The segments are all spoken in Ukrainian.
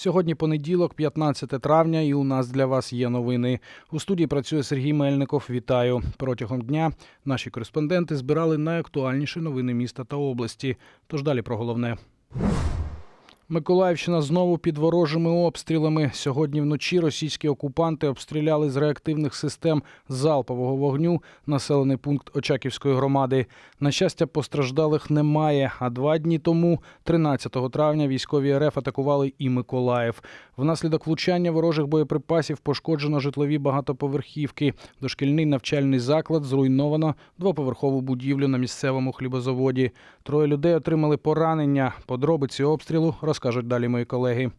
Сьогодні понеділок, 15 травня, і у нас для вас є новини. У студії працює Сергій Мельников. Вітаю. Протягом дня наші кореспонденти збирали найактуальніші новини міста та області. Тож далі про головне. Миколаївщина знову під ворожими обстрілами. Сьогодні вночі російські окупанти обстріляли з реактивних систем залпового вогню населений пункт Очаківської громади. На щастя, постраждалих немає. А два дні тому, 13 травня, військові РФ атакували і Миколаїв. Внаслідок влучання ворожих боєприпасів пошкоджено житлові багатоповерхівки. Дошкільний навчальний заклад зруйновано двоповерхову будівлю на місцевому хлібозаводі. Троє людей отримали поранення. Подробиці обстрілу розкажуть далі мої колеги.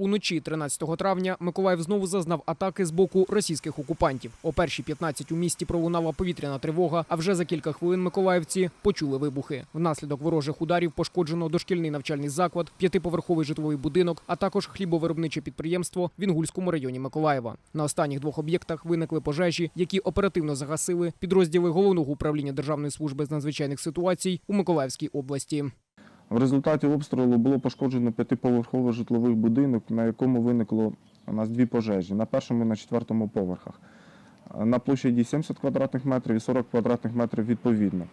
Уночі 13 травня Миколаїв знову зазнав атаки з боку російських окупантів. О першій 15 у місті пролунала повітряна тривога, а вже за кілька хвилин миколаївці почули вибухи. Внаслідок ворожих ударів пошкоджено дошкільний навчальний заклад, п'ятиповерховий житловий будинок, а також хлібовиробниче підприємство в Інгульському районі Миколаєва. На останніх двох об'єктах виникли пожежі, які оперативно загасили підрозділи головного управління Державної служби з надзвичайних ситуацій у Миколаївській області. В результаті обстрілу було пошкоджено п'ятиповерховий житловий будинок, на якому виникло у нас дві пожежі на першому і на четвертому поверхах. На площаді 70 квадратних метрів і 40 квадратних метрів відповідно.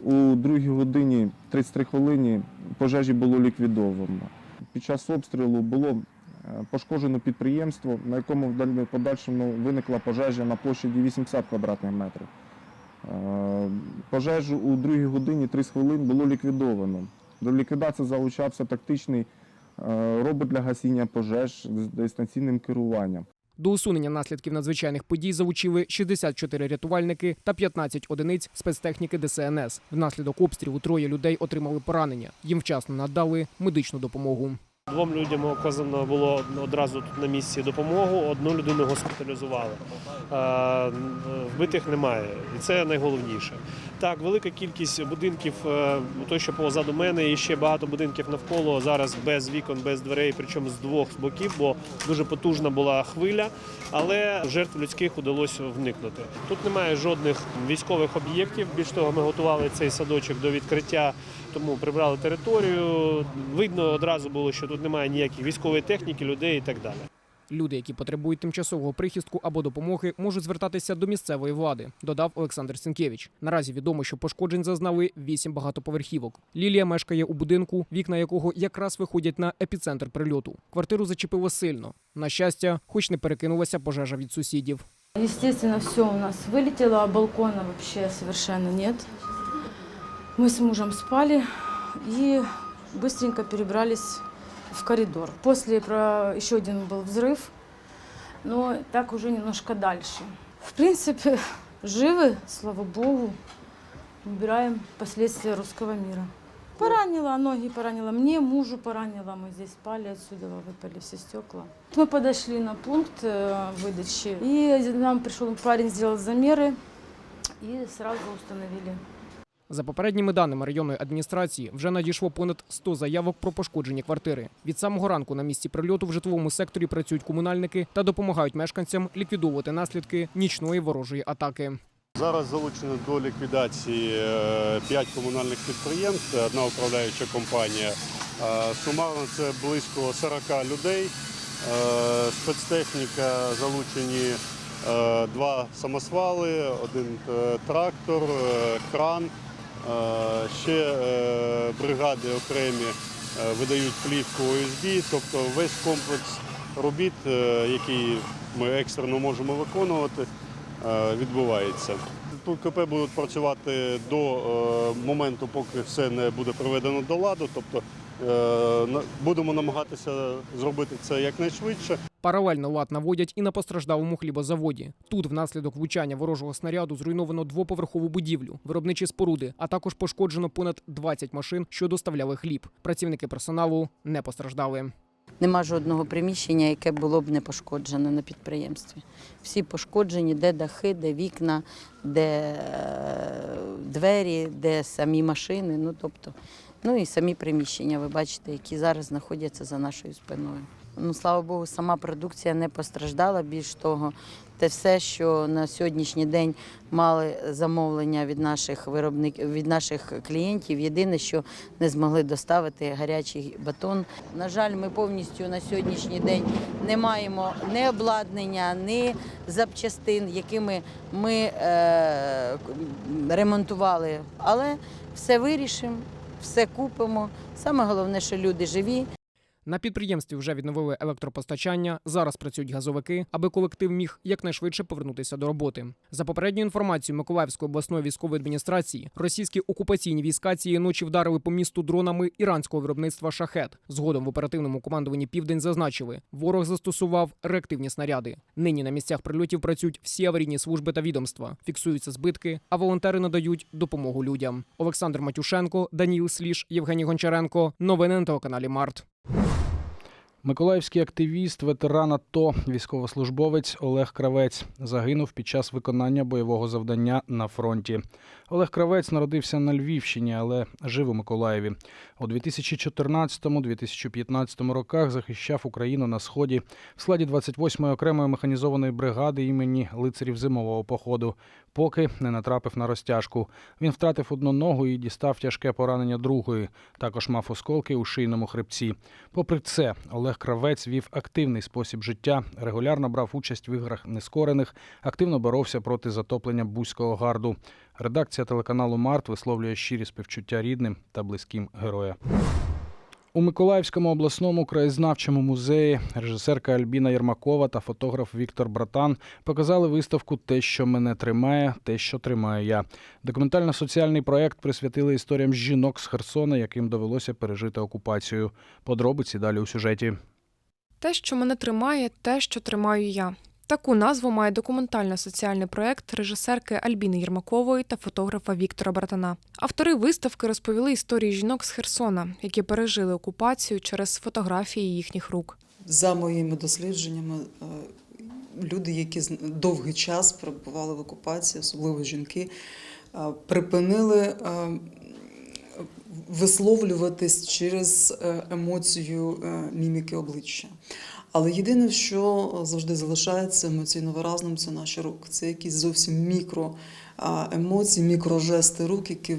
У другій годині 33 хвилині пожежі було ліквідовано. Під час обстрілу було е, пошкоджено підприємство, на якому в подальшому виникла пожежа на площаді 80 квадратних метрів. Е, Пожежу у другій годині 30 хвилин було ліквідовано. До ліквідації залучався тактичний е, робот для гасіння пожеж з дистанційним керуванням. До усунення наслідків надзвичайних подій залучили 64 рятувальники та 15 одиниць спецтехніки ДСНС. Внаслідок обстрілу троє людей отримали поранення. Їм вчасно надали медичну допомогу. Двом людям оказано було одразу тут на місці допомогу, одну людину госпіталізували. Е, Вбитих немає, і це найголовніше. Так, велика кількість будинків, е, той, що позаду мене, і ще багато будинків навколо зараз без вікон, без дверей, причому з двох боків, бо дуже потужна була хвиля, але жертв людських удалося вникнути. Тут немає жодних військових об'єктів. Більш того, ми готували цей садочок до відкриття тому прибрали територію. Видно одразу було, що тут немає ніякої військової техніки, людей і так далі. Люди, які потребують тимчасового прихистку або допомоги, можуть звертатися до місцевої влади, додав Олександр Сінкевич. Наразі відомо, що пошкоджень зазнали вісім багатоповерхівок. Лілія мешкає у будинку, вікна якого якраз виходять на епіцентр прильоту. Квартиру зачепило сильно. На щастя, хоч не перекинулася пожежа від сусідів. Естественно, все у нас вылетело, а балкона вообще совершенно нет. Мы с мужем спали и быстренько перебрались в коридор. После про еще один был взрыв, но так уже немножко дальше. В принципе, живы, слава богу, убираем последствия русского мира. Поранила, ноги поранила мне, мужу поранила. Мы здесь спали, отсюда выпали все стекла. Мы подошли на пункт э, выдачи, и нам пришел парень, сделал замеры, и сразу установили за попередніми даними районної адміністрації, вже надійшло понад 100 заявок про пошкоджені квартири. Від самого ранку на місці прильоту в житловому секторі працюють комунальники та допомагають мешканцям ліквідовувати наслідки нічної ворожої атаки. Зараз залучено до ліквідації е, п'ять комунальних підприємств, одна управляюча компанія. Е, Сумарно це близько 40 людей. Е, Спецтехніка залучені е, два самосвали, один е, трактор, е, кран. Е, Ще е, бригади окремі е, видають плівку ОСБ, тобто весь комплекс робіт, який ми екстрено можемо виконувати, відбувається. Тут КП будуть працювати до моменту, поки все не буде приведено до ладу. Тобто будемо намагатися зробити це якнайшвидше. Паралельно лад наводять і на постраждалому хлібозаводі. Тут внаслідок влучання ворожого снаряду зруйновано двоповерхову будівлю, виробничі споруди, а також пошкоджено понад 20 машин, що доставляли хліб. Працівники персоналу не постраждали. Нема жодного приміщення, яке було б не пошкоджено на підприємстві. Всі пошкоджені, де дахи, де вікна, де е, двері, де самі машини. Ну тобто Ну і самі приміщення, ви бачите, які зараз знаходяться за нашою спиною. Ну, слава Богу, сама продукція не постраждала. Більш того, те все, що на сьогоднішній день мали замовлення від наших виробників, від наших клієнтів. Єдине, що не змогли доставити гарячий батон. На жаль, ми повністю на сьогоднішній день не маємо ні обладнання, ні запчастин, якими ми е, ремонтували. Але все вирішимо, все купимо. Саме головне, що люди живі. На підприємстві вже відновили електропостачання. Зараз працюють газовики, аби колектив міг якнайшвидше повернутися до роботи. За попередньою інформацією Миколаївської обласної військової адміністрації, російські окупаційні війська цієї ночі вдарили по місту дронами іранського виробництва шахет. Згодом в оперативному командуванні Південь зазначили, ворог застосував реактивні снаряди. Нині на місцях прильотів працюють всі аварійні служби та відомства, фіксуються збитки, а волонтери надають допомогу людям. Олександр Матюшенко, Даніл Сліж, Євгеній Гончаренко. Новини на телеканалі Март. Миколаївський активіст, ветеран АТО, військовослужбовець Олег Кравець загинув під час виконання бойового завдання на фронті. Олег Кравець народився на Львівщині, але жив у Миколаєві. У 2014-2015 роках захищав Україну на сході в складі 28-ї окремої механізованої бригади імені лицарів зимового походу, поки не натрапив на розтяжку. Він втратив одну ногу і дістав тяжке поранення другої. Також мав осколки у шийному хребці. Попри це, Олег Кравець вів активний спосіб життя, регулярно брав участь в іграх нескорених, активно боровся проти затоплення Бузького гарду. Редакція телеканалу Март висловлює щирі співчуття рідним та близьким героя. У Миколаївському обласному краєзнавчому музеї режисерка Альбіна Єрмакова та фотограф Віктор Братан показали виставку Те, що мене тримає, те, що тримаю я. Документально-соціальний проект присвятили історіям жінок з Херсона, яким довелося пережити окупацію. Подробиці далі у сюжеті. Те, що мене тримає, те, що тримаю я. Таку назву має документально-соціальний проект режисерки Альбіни Єрмакової та фотографа Віктора Братана. Автори виставки розповіли історії жінок з Херсона, які пережили окупацію через фотографії їхніх рук. За моїми дослідженнями, е, люди, які довгий час перебували в окупації, особливо жінки, е, припинили е, висловлюватись через емоцію міміки обличчя. Але єдине, що завжди залишається емоційно виразним, це наші руки. Це якісь зовсім мікро емоції, мікрожести рук, які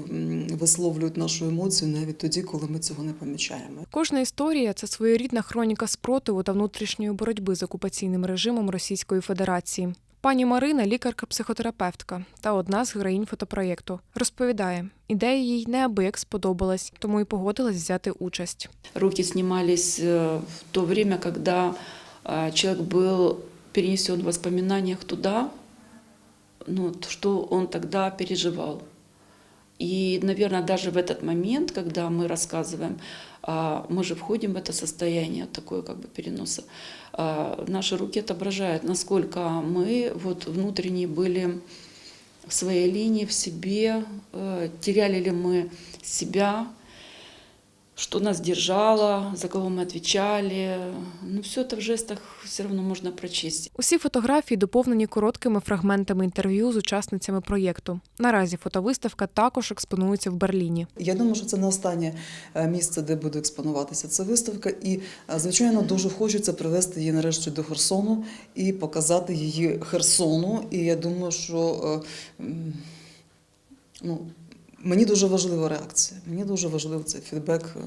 висловлюють нашу емоцію навіть тоді, коли ми цього не помічаємо. Кожна історія це своєрідна хроніка спротиву та внутрішньої боротьби з окупаційним режимом Російської Федерації. Пані Марина, лікарка-психотерапевтка та одна з героїнь фотопроєкту, розповідає, ідея їй неабияк сподобалась, тому й погодилась взяти участь. Руки снимались э, в то время, когда э, человек был перенесен в воспоминаниях туда, ну, т- что он тогда переживал. И, наверное, даже в этот момент, когда мы рассказываем, а, мы же входим в это состояние, такое как бы переноса, а, наши руки отображают, насколько мы вот внутренне были в своей линии, в себе, э, теряли ли мы себя, что нас держало, за кого мы отвечали. Ну, все это в жестах все равно можно прочесть. Усі фотографії доповнені короткими фрагментами інтерв'ю з учасницями проєкту. Наразі фотовиставка також експонується в Берліні. Я думаю, що це не останнє е, місце, де буде експонуватися ця виставка. І, е, звичайно, дуже хочеться привезти її нарешті до Херсону і показати її Херсону. І я думаю, що е, ну, мені дуже важлива реакція. Мені дуже важливий цей фідбек е,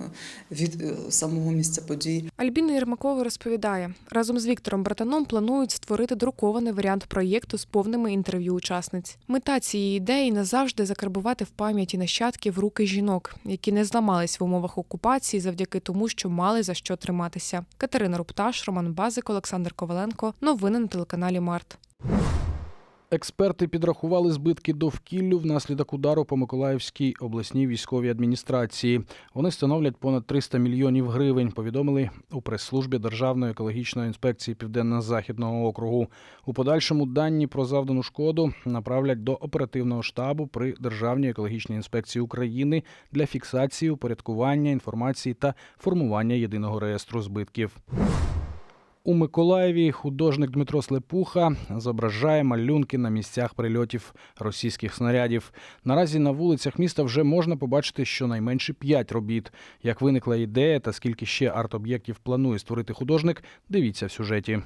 від е, самого місця подій. Альбіна Єрмакова розповідає, разом з Віктором Братаном планують створити друкований варіант проєкту з повними інтерв'ю учасниць. Мета цієї ідеї назавжди закарбувати в пам'яті нащадків руки жінок, які не зламались в умовах окупації завдяки тому, що мали за що триматися. Катерина Рупташ, Роман Базик, Олександр Коваленко. Новини на телеканалі Март. Експерти підрахували збитки довкіллю внаслідок удару по Миколаївській обласній військовій адміністрації. Вони становлять понад 300 мільйонів гривень. Повідомили у прес-службі Державної екологічної інспекції Південно-Західного округу. У подальшому дані про завдану шкоду направлять до оперативного штабу при Державній екологічній інспекції України для фіксації, упорядкування інформації та формування єдиного реєстру збитків. У Миколаєві художник Дмитро Слепуха зображає малюнки на місцях прильотів російських снарядів. Наразі на вулицях міста вже можна побачити щонайменше п'ять робіт. Як виникла ідея та скільки ще арт-об'єктів планує створити художник, дивіться в сюжеті.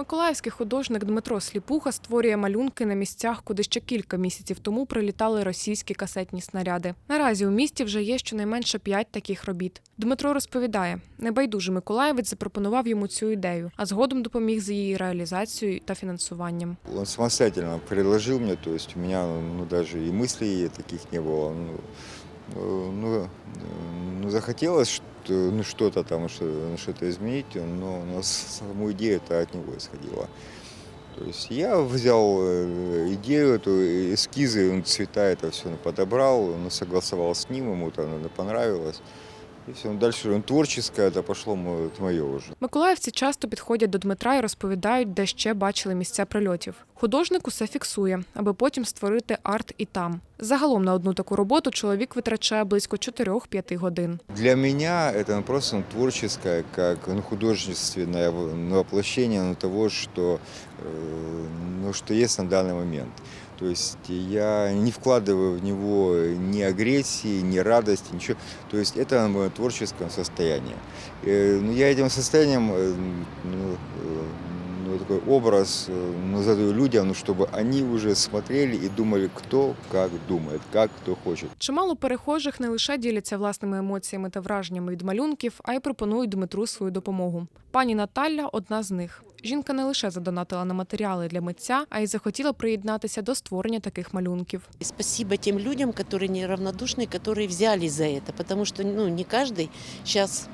Миколаївський художник Дмитро Сліпуха створює малюнки на місцях, куди ще кілька місяців тому прилітали російські касетні снаряди. Наразі у місті вже є щонайменше п'ять таких робіт. Dмитро розповідає, небайдужий миколаївець запропонував йому цю ідею, а згодом допоміг з її реалізацією та фінансуванном. Он самостоятельно предложил мне, то есть у меня ну, даже и мыслей таких не было. Ну, э, ну, э, ну, захотелось что, ну, что-то там, что, что-то изменить, но, но саму идею это от него исходило. То есть я взял э, идею, эту, эскизы, он цвета это все подобрал, ну, согласовал с ним, ему это наверное, понравилось. И все, дальше он творческое, это пошло мо- это мое уже. Миколаївці часто підходять до Дмитра і розповідають, де ще бачили місця прильотів. Художник усе фіксує, аби потім створити арт і там. Загалом на одну таку роботу чоловік витрачає близько 4-5 годин. Для меня это ну, просто ну, творческое, как ну, художественное в- ну, воплощение ну, того, что, э, ну, что есть на данный момент. То есть я не вкладываю в него ни агрессии, ни радости, ничего. То есть это мое творческое состояние. Э, ну, я этим состоянием э, ну, э, ну, такой образ э, ну, задаю людям, ну, чтобы они уже смотрели и думали, кто как думает, как кто хочет. Чимало перехожих не лише діляться власними емоціями та враженнями від малюнків, а й пропонують Дмитру свою допомогу. Пані Наталя одна з них. Жінка не лише задонатила на матеріали для митця, а й захотіла приєднатися до створення таких малюнків. И спасибо тем людям, которые неравнодушны, которые взялись за это, потому что ну, не каждый сейчас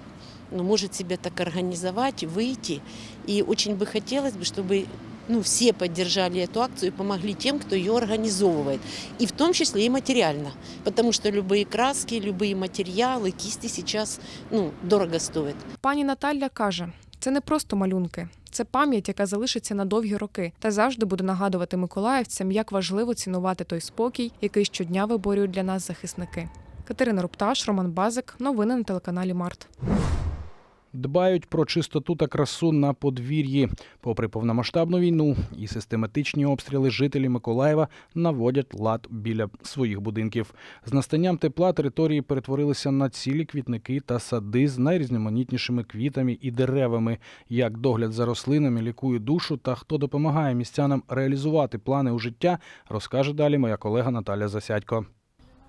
ну, может себя так организовать, выйти. И очень бы хотелось бы, чтобы ну, все поддержали эту акцию и помогли тем, кто ее организовывает. И в том числе и материально. Потому что любые краски, любые материалы, кисти сейчас ну, дорого стоят. Пані Наталя каже: це не просто малюнки, це пам'ять, яка залишиться на довгі роки, та завжди буде нагадувати миколаївцям, як важливо цінувати той спокій, який щодня виборюють для нас захисники. Катерина Рупташ, Роман Базик. Новини на телеканалі Март. Дбають про чистоту та красу на подвір'ї. Попри повномасштабну війну і систематичні обстріли, жителі Миколаєва наводять лад біля своїх будинків. З настанням тепла території перетворилися на цілі квітники та сади з найрізноманітнішими квітами і деревами. Як догляд за рослинами лікує душу та хто допомагає містянам реалізувати плани у життя, розкаже далі моя колега Наталя Засядько.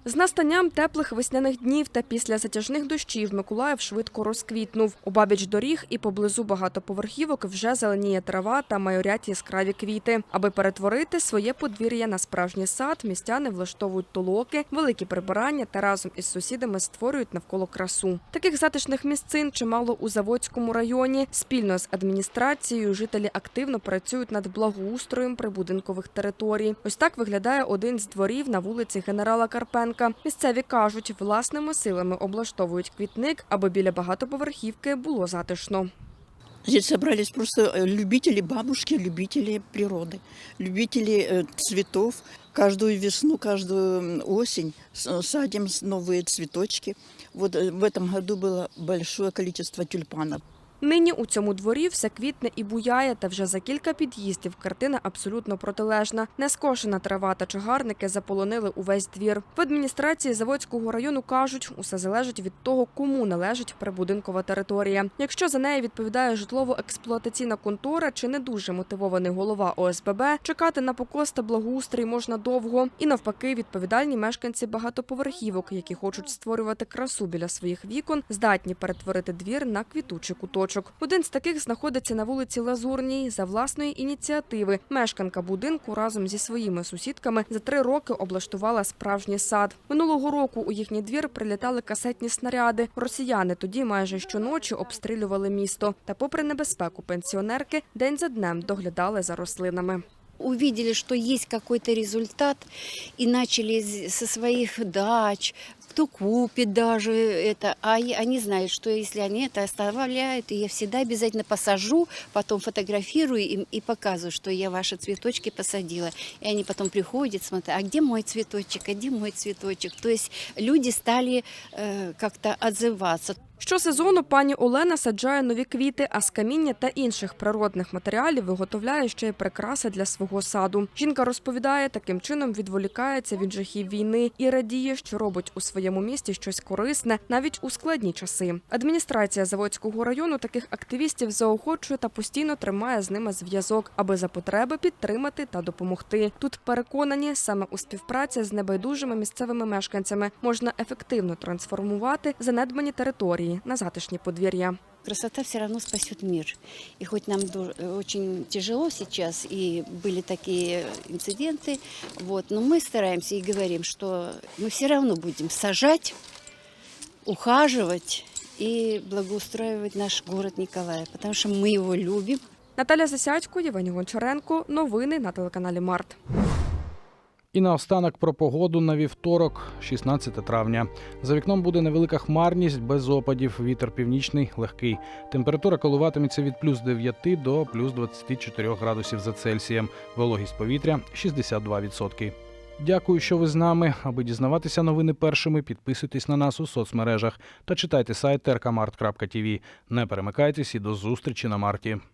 З настанням теплих весняних днів та після затяжних дощів Миколаїв швидко розквітнув. Обабіч доріг і поблизу багатоповерхівок вже зеленіє трава та майорять яскраві квіти. Аби перетворити своє подвір'я на справжній сад, містяни влаштовують толоки, великі прибирання та разом із сусідами створюють навколо красу. Таких затишних місцин чимало у Заводському районі. Спільно з адміністрацією жителі активно працюють над благоустроєм прибудинкових територій. Ось так виглядає один з дворів на вулиці генерала Карпенка. Місцеві кажуть, власними силами облаштовують квітник, аби біля багатоповерхівки було затишно. Здесь собрались просто э, любители бабушки, любители природы, любители э, цветов. Каждую весну, каждую м, осень с- садим с- новые цветочки. Вот э, в этом году было большое количество тюльпанов. Нині у цьому дворі все квітне і буяє, та вже за кілька під'їздів картина абсолютно протилежна. Нескошена трава та чагарники заполонили увесь двір. В адміністрації Заводського району кажуть, усе залежить від того, кому належить прибудинкова територія. Якщо за неї відповідає житлово-експлуатаційна контора чи не дуже мотивований голова ОСББ, чекати на покос та благоустрій можна довго. І навпаки, відповідальні мешканці багатоповерхівок, які хочуть створювати красу біля своїх вікон, здатні перетворити двір на квітучий куточок. Один з таких знаходиться на вулиці Лазурній. За власної ініціативи мешканка будинку разом зі своїми сусідками за три роки облаштувала справжній сад. Минулого року у їхній двір прилітали касетні снаряди. Росіяни тоді майже щоночі обстрілювали місто. Та, попри небезпеку, пенсіонерки день за днем доглядали за рослинами увидели, что есть какой-то результат, и начали з- со своих дач, кто купит даже это, а и- они знают, что если они это оставляют, и я всегда обязательно посажу, потом фотографирую им и показываю, что я ваши цветочки посадила. И они потом приходят, смотрят, а где мой цветочек, а где мой цветочек? То есть люди стали э, как-то отзываться. Щосезону пані Олена саджає нові квіти, а з каміння та інших природних матеріалів виготовляє ще й прикраси для свого саду. Жінка розповідає, таким чином відволікається від жахів війни і радіє, що робить у своєму місті щось корисне навіть у складні часи. Адміністрація Заводського району таких активістів заохочує та постійно тримає з ними зв'язок, аби за потреби підтримати та допомогти. Тут переконані, саме у співпраці з небайдужими місцевими мешканцями можна ефективно трансформувати занедбані території на затишні подвір'я. Красота все равно спасет мир. И хоть нам ду- очень тяжело сейчас, и были такие инциденты, вот, но мы стараемся и говорим, что мы все равно будем сажать, ухаживать и благоустраивать наш город Николаев, потому что мы его любим. Наталя Засядько, Євгеній Гончаренко. Новини на телеканалі Март. І наостанок про погоду на вівторок, 16 травня. За вікном буде невелика хмарність без опадів. Вітер північний легкий. Температура коливатиметься від плюс 9 до плюс 24 градусів за Цельсієм. Вологість повітря 62%. Дякую, що ви з нами. Аби дізнаватися новини першими, підписуйтесь на нас у соцмережах та читайте сайт rkmart.tv. Не перемикайтесь і до зустрічі на марті.